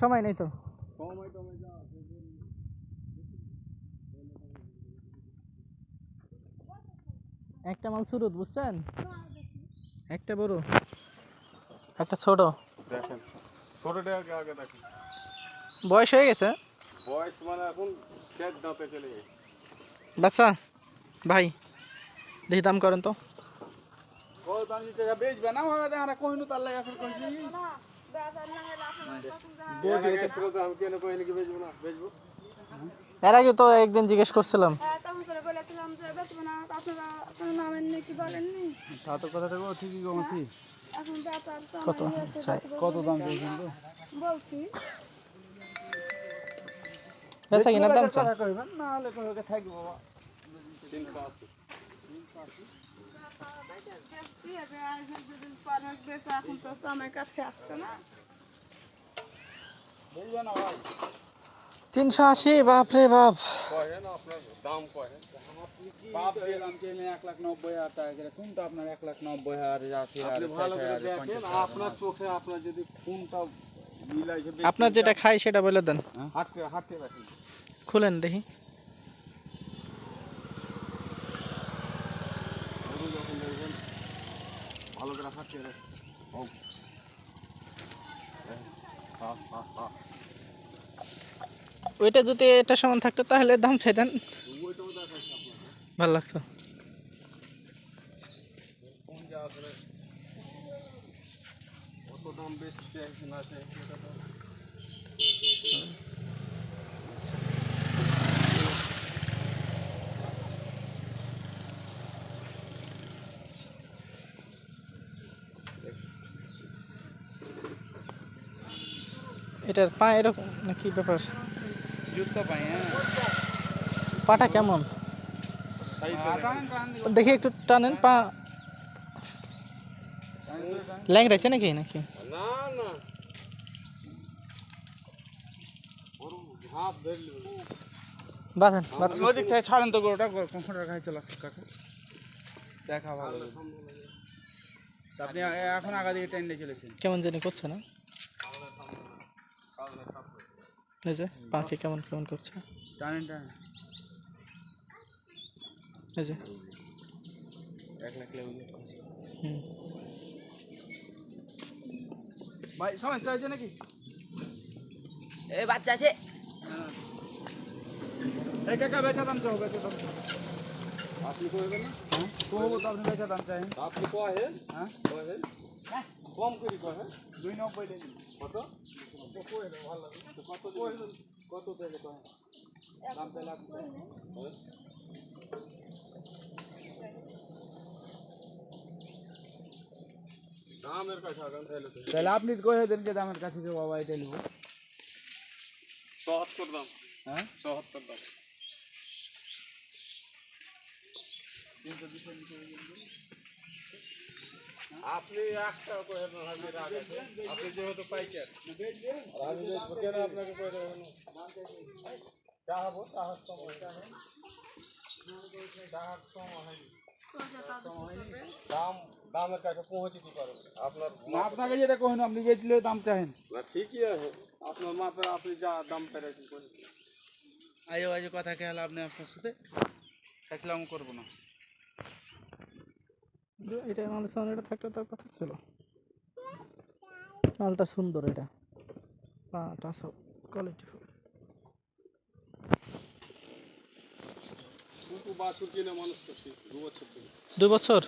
সময় নেই তো? একটা মাল শুরু বুঝছেন? একটা বড়। একটা ছোট। দেখেন ছোটটা আগে আগে দেখেন। বয়স হয়ে গেছে? বয়স মানে এখন চার দাঁতে চলে গেছে। বাচ্চা ভাই দেখি দাম করেন তো। ও দাম বেচবে না? হবে দেখা কইনু তার লাগে এখন কইছি। এর আগে তো একদিন জিজ্ঞেস করছিলাম। কত? কত দাম বলছি। বেচা কিনার দাম চাই না হলে থাকব। 380 380 তিনশো আশি বাপরে বাপ। আপনার দাম কহে বাপ দিলাম যে আমি এক লাখ নব্বই হাজার টাকা করে কোনটা আপনার এক লাখ নব্বই হাজার আশি হাজার ভালো করে দেখেন আপনার চোখে আপনার যদি কোনটা মিলাইছে আপনার যেটা খাই সেটা বলে দেন হাঁটতে হাঁটতে রাখেন খুলেন দেখি গরু যখন দেখবেন হা, হা, হা। ওইটা যদি এটা সমান থাকতো তাহলে দাম চাইতেন। ভালো লাগতো। কত দাম বেশি চাইছে না চাইছে এটার পা এরকম নাকি ব্যাপার? হ্যাঁ। পাটা কেমন? দেখি একটু টানেন পা। ল্যাংড়াইছে নাকি নাকি? না না ওর হাত ধরলি বাঁধেন ওদিক থেকে ছাড়েন তো গরুটা কখনটা খাই চলে কাকা। দেখা ভালো। আপনি এখন আগা দিকে ট্রেনে চলেছেন। কেমন জানি করছে না। এই যে পাখি কেমন কেমন করছে? এই যে। এক লাখ লেগে হুম। ভাই সমস্যা হয়েছে নাকি? এ বাচ্চা আছে। এই কাকা বেচা দাম চাও বেচা দাম আপনি কইবেন না? হ্যাঁ? কইবো তো আপনি বেচা দাম চাই। আপনি কহেন হ্যাঁ? কহেন কম করি কহেন দুই নব্বই দেন কত? কত কত থেকে কহেন দাম চাইলে। হ্যাঁ? দামের কাছে আগান তাহলে তো। আপনি কয়ে দেন যে দামের কাছে যে বাবা এটা নিব? সহাত্তর দাম। হ্যাঁ? সহাত্তর দাম। আপনি একটা কয়ে আমি রাগ আপনি যেহেতু পাইছেন। আর আমি যে আপনাকে কয়ে দেবেন চা হব চাহার সময় চাহার সময় হয়নি। দাম দামের কাছে পৌঁছে দিতে পারবেন আপনার না আপনাকে যেটা কহেন আপনি বেচলে দাম চাহেন না ঠিকই আছে। আপনার মাপে আপনি যা দাম পেরেছেন আজে বাজে কথা খেয়াল আপনি আপনার সাথে। করব না। এটা আমাদের সামনে এটা থাকলে তার কথা ছিল। মালটা সুন্দর এটা। পাটা সব কোয়ালিটি দু বছর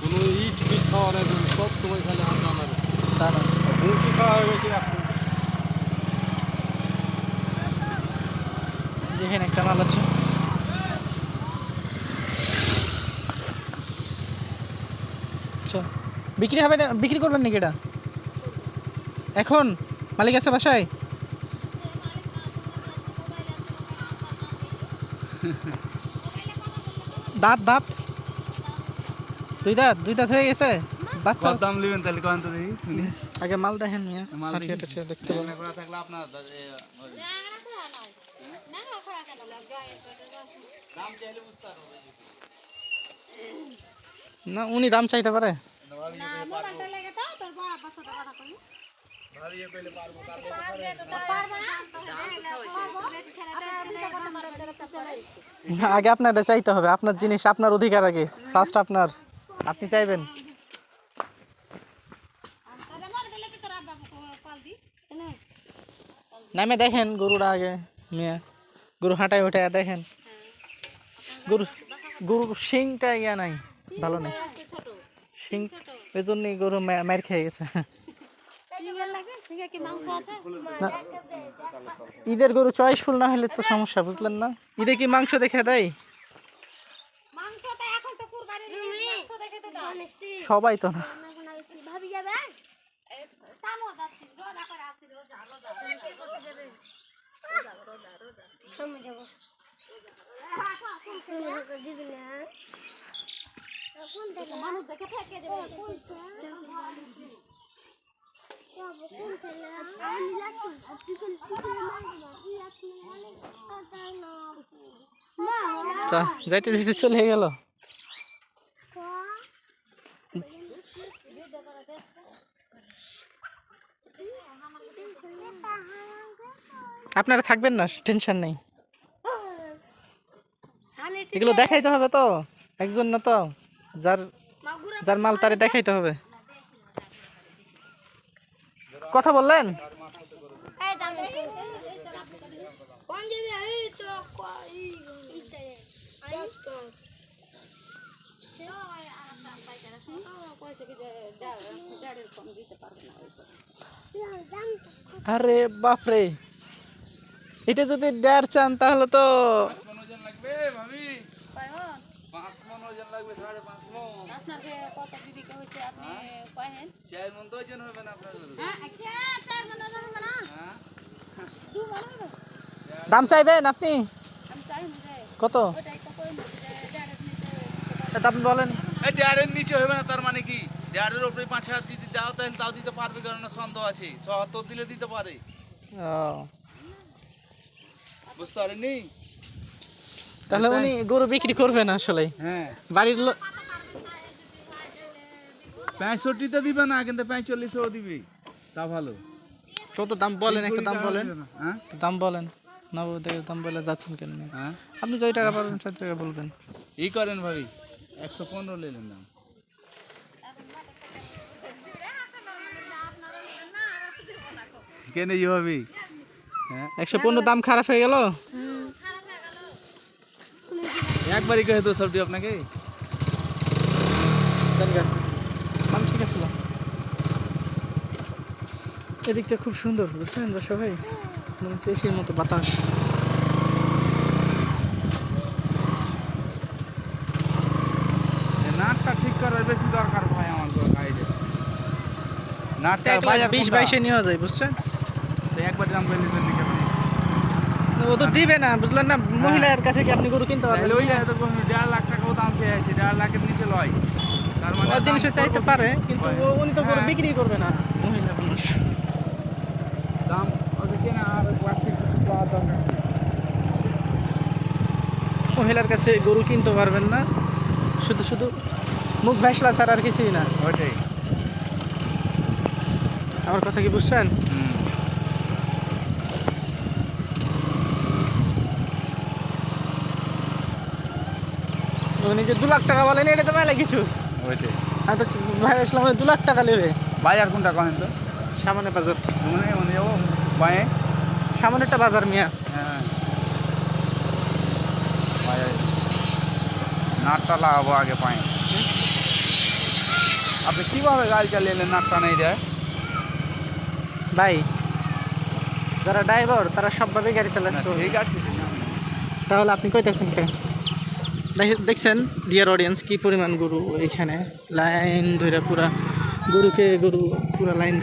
কোনো। ইট বিট খাওয়া নাই সব সময় খালি হাত নামাবে তা না। খাওয়া হয়ে গেছে এখন। দেখেন একটা মাল আছে। চল বিক্রি হবে না বিক্রি করবেন নাকি এটা? এখন? মালিক আছে বাসায়? দাঁত দাঁত। দুই দাঁত দুই দাঁত হয়ে গেছে? বাচ্চা দাম নেবেন তাহলে কহেন তো দেখি আগে মাল দেখেন মিয়া মাল দেখতে পাবেন। করা থাকলে আপনার দা- এ, ওই, দাম চাইলে বুঝতে পারব। না উনি দাম চাইতে পারে না মোবাইলটা লেগে তো তোর বড় বাচ্চাটা আগে আপনারটা চাইতে হবে আপনার জিনিস আপনার অধিকার আগে ফার্স্ট আপনার আপনি চাইবেন নামে দেখেন গরুটা আগে মিয়া গরু হাঁটায় উঠায় দেখেন গরু গরু শিংটা ইয়া নাই ভালো নেই। শিং এই জন্যই গরু মার খেয়ে গেছে। ঈদের গরু চয়েসফুল না হলে তো সমস্যা, বুঝলেন না? ঈদে কি মাংস দেখে দেয়? সবাই তো না। মানুষ দেখে যাইতে যাইতে চলে গেল। আপনারা থাকবেন না টেনশন নেই। এগুলো দেখাইতে হবে তো একজন না তো। যার যার মাল তারে দেখাইতে হবে। কথা বললেন? আরে বাপরে। এটা যদি ডেয়ার চান তাহলে তো পাঁচ মন ওজন লাগবে সাড়ে পাঁচ মন। কত দিদিকে আপনি কহেন চার মন তো ওজন হবে না আপনার। হ্যাঁ একটা হবে না? হ্যাঁ? দু মনে হবে। দাম চাইবেন আপনি? চাই না যে কত? ওটাই তো কই না যে ডাইরেক্ট নিচে দাম বলেন। এই ডেয়ারের নিচে হবে না তার মানে কি? ডেয়ারের উপরে পাঁচ হাজার যদি দাও তাহলে তাও দিতে পারবে কারণ সন্দেহ আছে। সত্তর দিলে দিতে পারে। ও। বুঝতে পারেননি? তাহলে উনি গরু বিক্রি করবেন আসলে হ্যাঁ। বাড়ির লোক পঁয়ষট্টিতে দিবে না কিন্তু পঁয়তাল্লিশেও দিবি। তা ভালো। কত দাম বলেন একটা দাম বলেন। হ্যাঁ? দাম বলেন। নবদের দাম বলে যাচ্ছেন কেন হ্যাঁ? আপনি যই টাকা পাবেন সেই টাকা বলবেন। ই করেন ভাবি একশো পনেরো নিলেন দাম কেন ই ভাবি? হ্যাঁ? একশো পনেরো দাম খারাপ হয়ে গেল? একবারই কহে তো সবটি আপনাকে। ঠিক আছে এদিকটা খুব সুন্দর বুঝছেন বাসা ভাই? মনে হচ্ছে এসির মতো বাতাস। নাটটা ঠিক করার বেশি দরকার ভাই আমার তো কাজে নাটটা বিশ? বাইশে নেওয়া যায় বুঝছেন? তো একবার দাম করে ও তো দিবে না বুঝলেন না? মহিলার কাছে কি আপনি গরু কিনতে পারবেন? ওই তো দেড় লাখ টাকাও দাম চেয়ে আছে দেড় লাখের নিচে লয়। তার মানে ও জিনিসে চাইতে পারে কিন্তু উনি তো গরু হ্যাঁ। বিক্রি করবে না মহিলা মানুষ দাম মহিলার কাছে গরু কিনতে পারবেন না শুধু শুধু মুখ ভেসলা ছাড়া আর কিছুই না। ওইটাই আমার কথা কি বুঝছেন? উনি যে দু লাখ টাকা বলেন এটা তো মেলা কিছু। ওইটাই। আমি তো ভাবছিলাম দু লাখ টাকা নেবে। বাজার কোনটা করেন তো? সামনে বাজার। মনে মনে যাব বাঁয়ে সামনেটা বাজার মিয়া। হ্যাঁ। নাটটা লাগাবো আগে পায়ে। আপনি কীভাবে গাড়ি চালিয়ে নাটটা নেই যায়? ভাই যারা ড্রাইভার তারা সবভাবে গাড়ি চালাচ্ছে তাহলে আপনি কইতেছেন কে? দেখ- দেখছেন? ডিয়ার অডিয়েন্স কি পরিমাণ গরু এইখানে লাইন ধরে পুরা গরুকে গরু পুরা লাইন